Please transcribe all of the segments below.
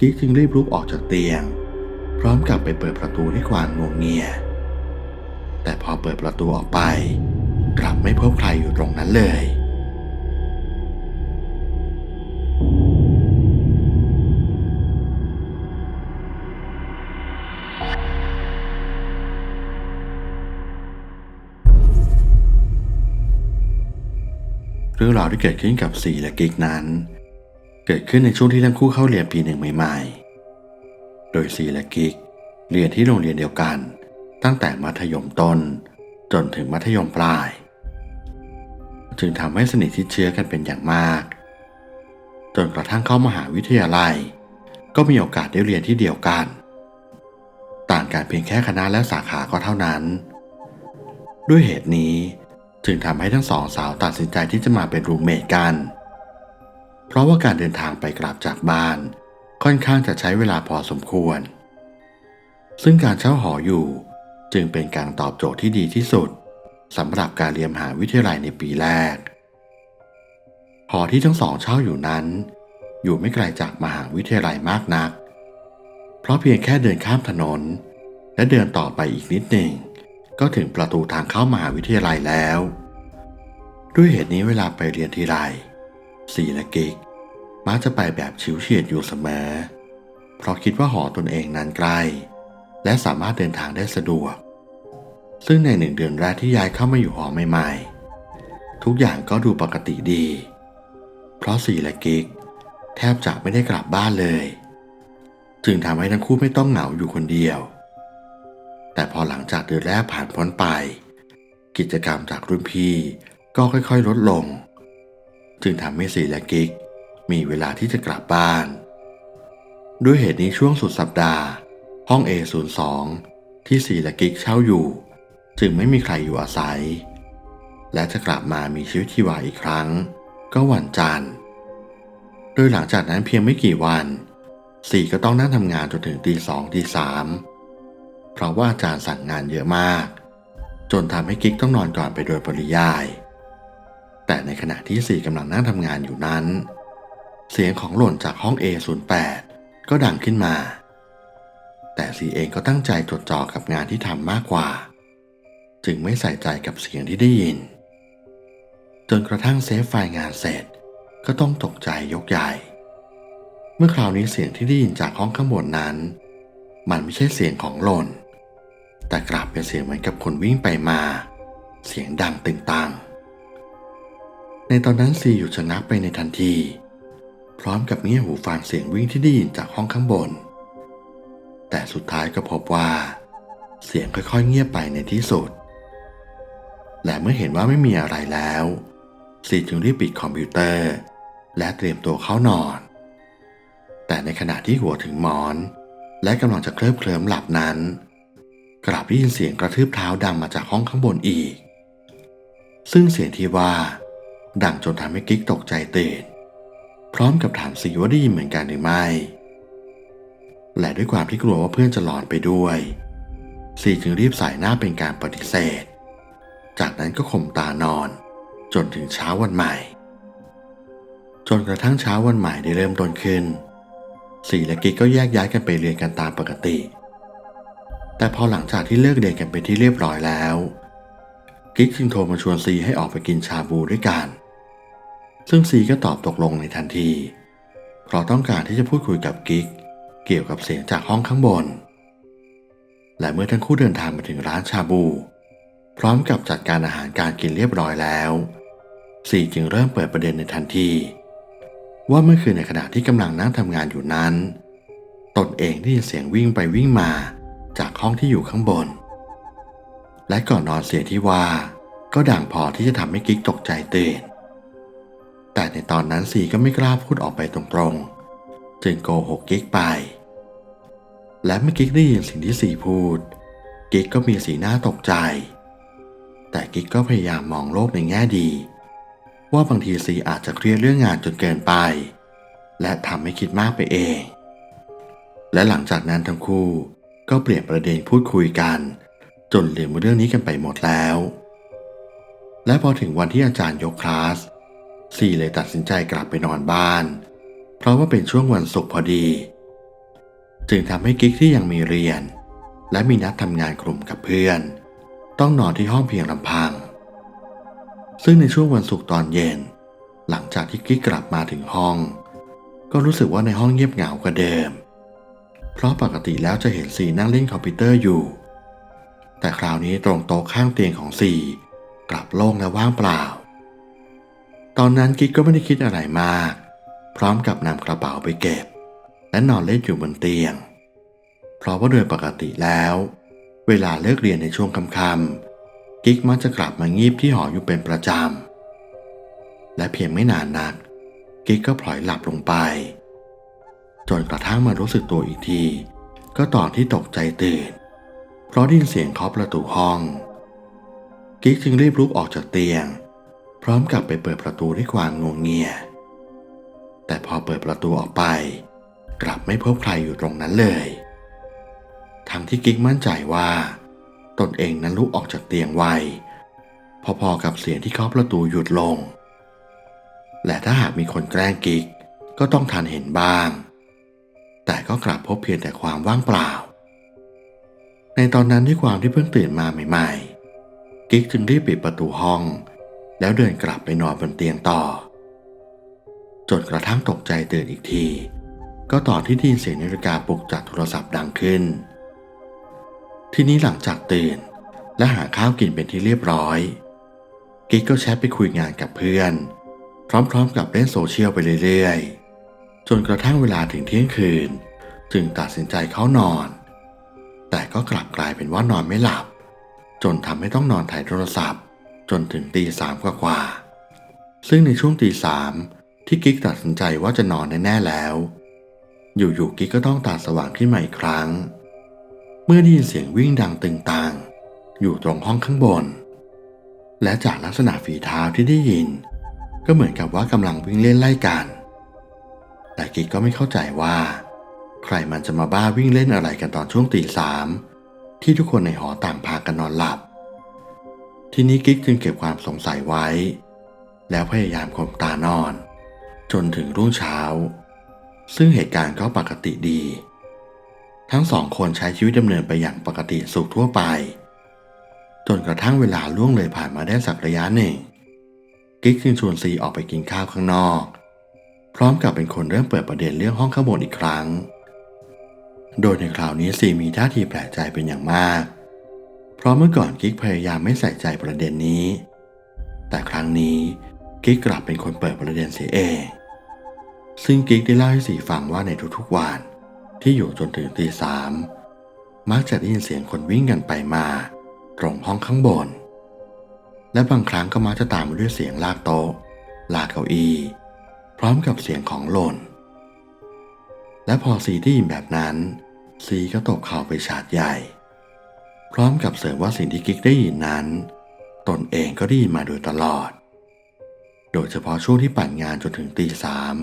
กิ๊กจึงรีบลุกออกจากเตียง พร้อมกับไปเปิดประตูให้กวางงวงเงีย แต่พอเปิดประตูออกไป กลับไม่พบใครอยู่ตรงนั้นเลยเรื่องราวที่เกิดขึ้นกับสีและกิกนั้น เกิดขึ้นในช่วงที่ทั้งคู่เข้าเรียนปีหนึ่งใหม่ๆ โดยสีและกิกเรียนที่โรงเรียนเดียวกัน ตั้งแต่มัธยมต้น จนถึงมัธยมปลาย จึงทำให้สนิทชิดเชื้อกันเป็นอย่างมาก จนกระทั่งเข้ามหาวิทยาลัย ก็มีโอกาสได้เรียนที่เดียวกัน ต่างกันเพียงแค่คณะและสาขาก็เท่านั้น ด้วยเหตุนี้จึงทำให้ทั้งสองสาวตัดสินใจที่จะมาเป็นรูมเมทกันเเพราะว่าการเดินทางไปกลับจากบ้าน ค่อนข้างจะใช้เวลาพอสมควร ซึ่งการเช่าหออยู่จึงเป็นการตอบโจทย์ที่ดีที่สุดสำหรับการเรียนมหาวิทยาลัยในปีแรก หอที่ทั้งสองเช่าอยู่นั้น อยู่ไม่ไกลจากมหาวิทยาลัยมากนัก เพราะเพียงแค่เดินข้ามถนน และเดินต่อไปอีกนิดหนึ่ง ก็ถึงประตูทางเข้ามหาวิทยาลัยแล้ว ด้วยเหตุนี้เวลาไปเรียนทีไร สีและกิกมักจะไปแบบชิวเฉียดอยู่เสมอ เพราะคิดว่าหอตนเองนั้นใกล้และสามารถเดินทางได้สะดวก ซึ่งในหนึ่งเดือนแรกที่ย้ายเข้ามาอยู่หอใหม่ๆ ทุกอย่างก็ดูปกติดี เพราะสีและกิกแทบจะไม่ได้กลับบ้านเลย จึงทำให้ทั้งคู่ไม่ต้องเหงาอยู่คนเดียว แต่พอหลังจากเดือนแรกผ่านพ้นไป กิจกรรมจากรุ่นพี่ก็ค่อยๆ ลดลง จึงทำให้สีและกิกมีเวลาที่จะกลับบ้าน ด้วยเหตุนี้ช่วงสุดสัปดาห์ ห้อง A02 ที่สีและกิกเช่าอยู่ จึงไม่มีใครอยู่อาศัย และจะกลับมามีชีวิตชีวาอีกครั้ง ก็วันจันทร์ โดยหลังจากนั้นเพียงไม่กี่วันสีก็ต้องนั่งทำงานจนถึงตีสองตีสามเพราะว่าอาจารย์สั่งงานเยอะมาก จนทำให้กิ๊กต้องนอนก่อนไปโดยปริยาย แต่ในขณะที่สี่กำลังนั่งทำงานอยู่นั้น เสียงของหล่นจากห้อง A08 ก็ดังขึ้นมา แต่สีเองก็ตั้งใจจดจ่อกับงานที่ทำมากกว่า จึงไม่ใส่ใจกับเสียงที่ได้ยิน จนกระทั่งเซฟไฟล์งานเสร็จก็ต้องตกใจยกใหญ่ เมื่อคราวนี้เสียงที่ได้ยินจากห้องข้างบนนั้น มันไม่ใช่เสียงของหล่น แต่กลับเป็นเสียงเหมือนกับคนวิ่งไปมา เสียงดังตึงตัง ในตอนนั้นซีอยู่ชะงักไปในทันที พร้อมกับเงี่ยหูฟังเสียงวิ่งที่ได้ยินจากห้องข้างบน แต่สุดท้ายก็พบว่า เสียงค่อยๆเงียบไปในที่สุด และเมื่อเห็นว่าไม่มีอะไรแล้วซีจึงรีบปิดคอมพิวเตอร์ และเตรียมตัวเข้านอน แต่ในขณะที่หัวถึงหมอน และกำลังจะเคลิบเคลิ้มหลับนั้น กลับได้ยินเสียงกระทืบเท้าดังมาจากห้องข้างบนอีก ซึ่งเสียงที่ว่า ดังจนทำให้กิ๊กตกใจตื่นพร้อมกับถามสีว่าได้ยินเหมือนกันหรือไม่ และด้วยความที่กลัวว่าเพื่อนจะหลอนไปด้วยซีจึงรีบใส่หน้าเป็นการปฏิเสธ จากนั้นก็ข่มตานอน จนถึงเช้าวันใหม่ จนกระทั่งเช้าวันใหม่ได้เริ่มต้นขึ้นสีและกิ๊กก็แยกย้ายกันไปเรียนกันตามปกติ แต่พอหลังจากที่เลิกเรียนกันไปที่เรียบร้อยแล้ว กิ๊กจึงโทรมาชวนซีให้ออกไปกินชาบูด้วยกัน ซึ่งซีก็ตอบตกลงในทันที เพราะต้องการที่จะพูดคุยกับกิ๊กเกี่ยวกับเสียงจากห้องข้างบน และเมื่อทั้งคู่เดินทางมาถึงร้านชาบู พร้อมกับจัดการอาหารการกินเรียบร้อยแล้วซีจึงเริ่มเปิดประเด็นในทันที ว่าเมื่อคืนในขณะที่กำลังนั่งทำงานอยู่นั้น ตนเองได้ยินเสียงวิ่งไปวิ่งมาจากห้องที่อยู่ข้างบน และก่อนนอนเสียงที่ว่าก็ดังพอที่จะทำให้กิ๊กตกใจตื่น แต่ในตอนนั้นสีก็ไม่กล้าพูดออกไปตรงๆ จึงโกหกกิ๊กไป และเมื่อกิ๊กได้ยินสิ่งที่สีพูด กิ๊กก็มีสีหน้าตกใจ แต่กิ๊กก็พยายามมองโลกในแง่ดี ว่าบางทีสีอาจจะเครียดเรื่องงานจนเกินไป และทำให้คิดมากไปเอง และหลังจากนั้นทั้งคู่ก็เปลี่ยนประเด็นพูดคุยกัน จนลืมเรื่องนี้กันไปหมดแล้ว และพอถึงวันที่อาจารย์ยกคลาส ซีเลยตัดสินใจกลับไปนอนบ้าน เพราะว่าเป็นช่วงวันศุกร์พอดี จึงทำให้กิ๊กที่ยังมีเรียน และมีนัดทำงานกลุ่มกับเพื่อน ต้องนอนที่ห้องเพียงลำพัง ซึ่งในช่วงวันศุกร์ตอนเย็น หลังจากที่กิ๊กกลับมาถึงห้อง ก็รู้สึกว่าในห้องเงียบเหงากว่าเดิม เพราะปกติแล้วจะเห็นสีนั่งเล่นคอมพิวเตอร์อยู่ แต่คราวนี้ตรงโต๊ะข้างเตียงของสีกลับโล่งและว่างเปล่า ตอนนั้นกิ๊กก็ไม่ได้คิดอะไรมาก พร้อมกับนำกระเป๋าไปเก็บ และนอนเล่นอยู่บนเตียง เพราะว่าโดยปกติแล้ว เวลาเลิกเรียนในช่วงค่ำๆกิ๊กมักจะกลับมางีบที่หออยู่เป็นประจำ และเพียงไม่นานนัก กิ๊กก็พลอยหลับลงไป จนกระทั่งมารู้สึกตัวอีกที ก็ตอนที่ตกใจตื่น เพราะได้ยินเสียงเคาะประตูห้อง กิ๊กจึงรีบลุกออกจากเตียง ร้อมกับไปเปิดประตูด้วยความงงเงีย แต่พอเปิดประตูออกไป กลับไม่พบใครอยู่ตรงนั้นเลย ทั้งที่กิ๊กมั่นใจว่า ตนเองนั้นลุกออกจากเตียงไว พอๆกับเสียงที่เคาะประตูหยุดลง และถ้าหากมีคนแกล้งกิ๊กก็ต้องทันเห็นบ้าง แต่ก็กลับพบเพียงแต่ความว่างเปล่า ในตอนนั้นด้วยความที่เพิ่งตื่นมาใหม่ ๆ กิ๊กจึงรีบปิดประตูห้อง แล้วเดินกลับไปนอนบนเตียงต่อ จนกระทั่งตกใจตื่นอีกที ก็ตอนที่ได้ยินเสียงนาฬิกาปลุกจากโทรศัพท์ดังขึ้น ทีนี้หลังจากตื่นและหาข้าวกินเป็นที่เรียบร้อย กิ๊กก็แชทไปคุยงานกับเพื่อน พร้อมๆกับเล่นโซเชียลไปเรื่อยๆ จนกระทั่งเวลาถึงเที่ยงคืน จึงตัดสินใจเข้านอน แต่ก็กลับกลายเป็นว่านอนไม่หลับ จนทำให้ต้องนอนถ่ายโทรศัพท์ จนถึงตีสามกว่าๆซึ่งในช่วงตีสามที่กิ๊กตัดสินใจว่าจะนอนแน่ๆแล้ว อยู่ๆกิ๊กก็ต้องตาสว่างขึ้นมาอีกครั้ง เมื่อได้ยินเสียงวิ่งดังตึงตังอยู่ตรงห้องข้างบน และจากลักษณะฝีเท้าที่ได้ยิน ก็เหมือนกับว่ากำลังวิ่งเล่นไล่กัน แต่กิ๊กก็ไม่เข้าใจว่า ใครมันจะมาบ้าวิ่งเล่นอะไรกันตอนช่วงตีสามที่ทุกคนในหอต่างพากันนอนหลับ ทีนี้กิ๊กจึงเก็บความสงสัยไว้ แล้วพยายามข่มตานอน จนถึงรุ่งเช้า ซึ่งเหตุการณ์ก็ปกติดี ทั้งสองคนใช้ชีวิตดำเนินไปอย่างปกติสุขทั่วไป จนกระทั่งเวลาล่วงเลยผ่านมาได้สักระยะหนึ่ง กิ๊กจึงชวนซีออกไปกินข้าวข้างนอก พร้อมกับเป็นคนเริ่มเปิดประเด็นเรื่องห้องข้างบนอีกครั้ง โดยในคราวนี้ซีมีท่าทีแปลกใจเป็นอย่างมาก เพราะเมื่อก่อนกิ๊กพยายามไม่ใส่ใจประเด็นนี้ แต่ครั้งนี้กิ๊กกลับเป็นคนเปิดประเด็นเสียเอง ซึ่งกิ๊กได้เล่าให้สีฟังว่าในทุกๆวันที่อยู่จนถึงตีสามมักจะได้ยินเสียงคนวิ่งกันไปมา ตรงห้องข้างบน และบางครั้งก็มักจะตามมาด้วยเสียงลากโต๊ะ ลากเก้าอี้ พร้อมกับเสียงของหล่น และพอซีได้ยินแบบนั้นซีก็ตกเข่าไปฉาดใหญ่ พร้อมกับเสริมว่าสิ่งที่กิ๊กได้ยินนั้น ตนเองก็ได้ยินมาโดยตลอด โดยเฉพาะช่วงที่ปั่นงานจนถึงตีสาม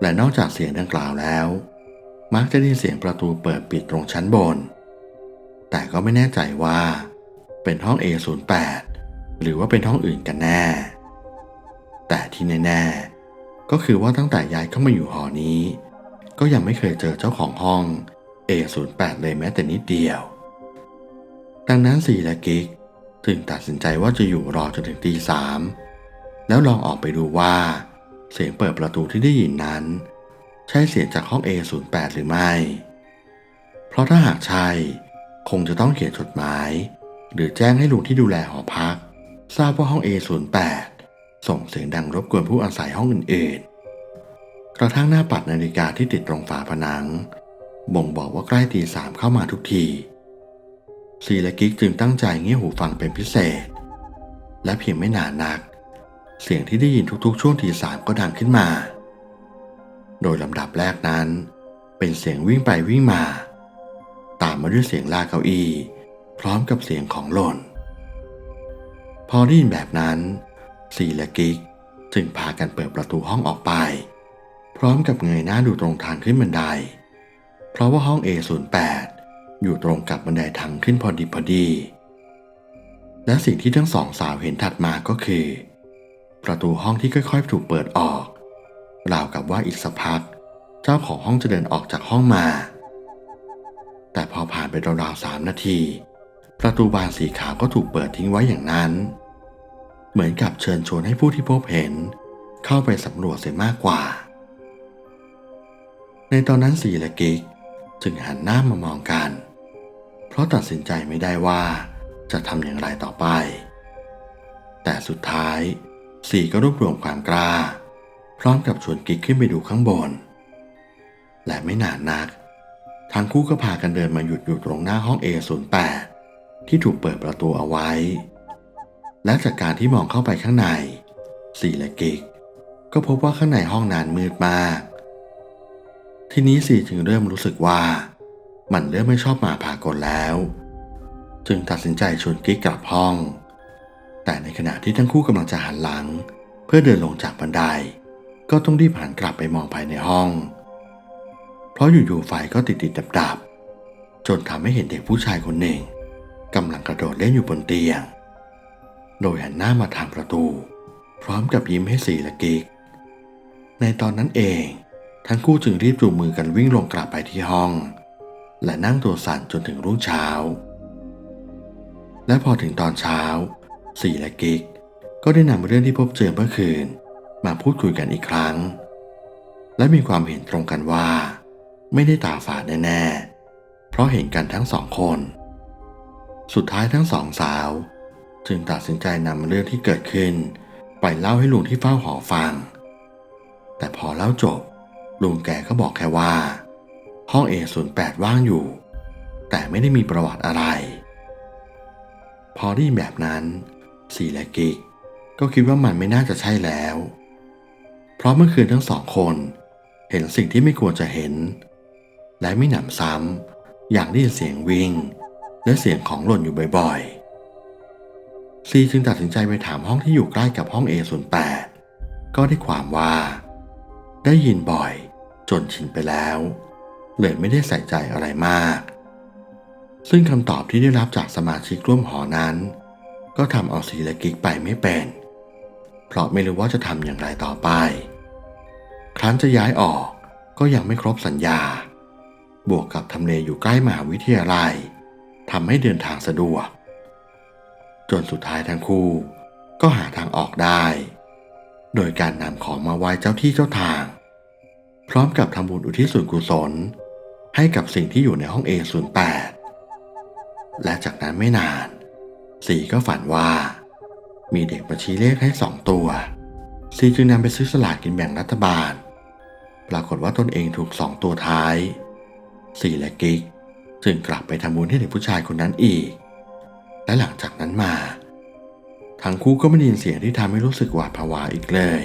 และนอกจากเสียงดังกล่าวแล้ว มักจะได้ยินเสียงประตูเปิดปิดตรงชั้นบน แต่ก็ไม่แน่ใจว่า เป็นห้อง A08 หรือว่าเป็นห้องอื่นกันแน่ แต่ที่แน่ๆก็คือว่าตั้งแต่ย้ายเข้ามาอยู่หอนี้ ก็ยังไม่เคยเจอเจ้าของห้อง A08 เลยแม้แต่นิดเดียว ดังนั้นสีและกิ๊กจึงตัดสินใจว่าจะอยู่รอจนถึงตีสามแล้วลองออกไปดูว่า เสียงเปิดประตูที่ได้ยินนั้น ใช่เสียงจากห้อง A08 หรือไม่ เพราะถ้าหากใช่คงจะต้องเขียนจดหมาย หรือแจ้งให้ลุงที่ดูแลหอพัก ทราบว่าห้อง A08 ส่งเสียงดังรบกวนผู้อาศัยห้องอื่นๆ กระทั่งหน้าปัดนาฬิกาที่ติดตรงฝาผนัง บ่งบอกว่าใกล้ตีสามเข้ามาทุกที ซีและกิ๊กจึงตั้งใจเงี่ยหูฟังเป็นพิเศษ และเพียงไม่นานนัก เสียงที่ได้ยินทุกๆ ช่วงทีสามก็ดังขึ้นมา โดยลำดับแรกนั้น เป็นเสียงวิ่งไปวิ่งมา ตามมาด้วยเสียงลากเก้าอี้ พร้อมกับเสียงของหล่น พอได้ยินแบบนั้นซีและกิ๊กจึงพากันเปิดประตูห้องออกไป พร้อมกับเงยหน้าดูตรงทางขึ้นบันได เพราะว่าห้อง A08 อยู่ตรงกับบันไดทางขึ้นพอดีพอดี และสิ่งที่ทั้งสองสาวเห็นถัดมาก็คือ ประตูห้องที่ค่อยๆ ถูกเปิดออกราวกับว่าอีกสักพัก เจ้าของห้องจะเดินออกจากห้องมา แต่พอผ่านไปราวๆสามนาที ประตูบานสีขาวก็ถูกเปิดทิ้งไว้อย่างนั้น เหมือนกับเชิญชวนให้ผู้ที่พบเห็น เข้าไปสำรวจเสียมากกว่า ในตอนนั้นสีและกิกจึงหันหน้ามามองกัน เพราะตัดสินใจไม่ได้ว่าจะทำอย่างไรต่อไป แต่สุดท้ายสีก็รวบรวมความกล้า พร้อมกับชวนกิกขึ้นไปดูข้างบน และไม่นานนัก ทั้งคู่ก็พากันเดินมาหยุดอยู่ตรงหน้าห้อง A08 ที่ถูกเปิดประตูเอาไว้ และจากการที่มองเข้าไปข้างในสีและกิก ก็พบว่าข้างในห้องนั้นมืดมาก ทีนี้สีจึงเริ่มรู้สึกว่า มันเริ่มไม่ชอบมาพากลแล้ว จึงตัดสินใจชวนกิ๊กกลับห้อง แต่ในขณะที่ทั้งคู่กำลังจะหันหลัง เพื่อเดินลงจากบันได ก็ต้องรีบหันกลับไปมองภายในห้อง เพราะอยู่ๆไฟก็ติดติดดับดับจนทำให้เห็นเด็กผู้ชายคนหนึ่งกำลังกระโดดเล่นอยู่บนเตียง โดยหันหน้ามาทางประตู พร้อมกับยิ้มให้สีและกิก ในตอนนั้นเอง ทั้งคู่จึงรีบจูงมือกันวิ่งลงกลับไปที่ห้อง และนั่งตัวสั่นจนถึงรุ่งเช้า และพอถึงตอนเช้าสีและกิกก็ได้นำเรื่องที่พบเจอเมื่อคืน มาพูดคุยกันอีกครั้ง และมีความเห็นตรงกันว่า ไม่ได้ตาฝาดแน่ๆ เพราะเห็นกันทั้งสองคน สุดท้ายทั้งสองสาว จึงตัดสินใจนำเรื่องที่เกิดขึ้น ไปเล่าให้ลุงที่เฝ้าหอฟัง แต่พอเล่าจบลุงแกก็บอกแค่ว่า ห้อง A08 ว่างอยู่ แต่ไม่ได้มีประวัติอะไร พอได้แบบนั้นสีและกิกก็คิดว่ามันไม่น่าจะใช่แล้ว เพราะเมื่อคืนทั้งสองคนเห็นสิ่งที่ไม่ควรจะเห็น และไม่หนำซ้ำอย่างได้ยินเสียงวิ่ง และเสียงของหล่นอยู่บ่อยๆ ซีจึงตัดสินใจไปถามห้องที่อยู่ใกล้กับห้อง A08 ก็ได้ความว่า ได้ยินบ่อยจนชินไปแล้ว เลยไม่ได้ใส่ใจอะไรมาก ซึ่งคำตอบที่ได้รับจากสมาชิกร่วมหอนั้น ก็ทำเอาซีและกิกไปไม่เป็น เพราะไม่รู้ว่าจะทำอย่างไรต่อไป ครั้นจะย้ายออกก็ยังไม่ครบสัญญา บวกกับทำเลอยู่ใกล้มหาวิทยาลัยทำให้เดินทางสะดวก จนสุดท้ายทั้งคู่ก็หาทางออกได้ โดยการนำของมาไหว้เจ้าที่เจ้าทาง พร้อมกับทำบุญอุทิศส่วนกุศล ให้กับสิ่งที่อยู่ในห้อง A08 และจากนั้นไม่นาน สีก็ฝันว่า มีเด็กมาชี้เลขให้สองตัว สีจึงนำไปซื้อสลากกินแบ่งรัฐบาล ปรากฏว่าตนเองถูกสองตัวท้าย สีและกิกจึงกลับไปทำบุญให้เด็กผู้ชายคนนั้นอีก และหลังจากนั้นมา ทั้งคู่ก็ไม่ได้ยินเสียงที่ทำให้รู้สึกหวาดผวาอีกเลย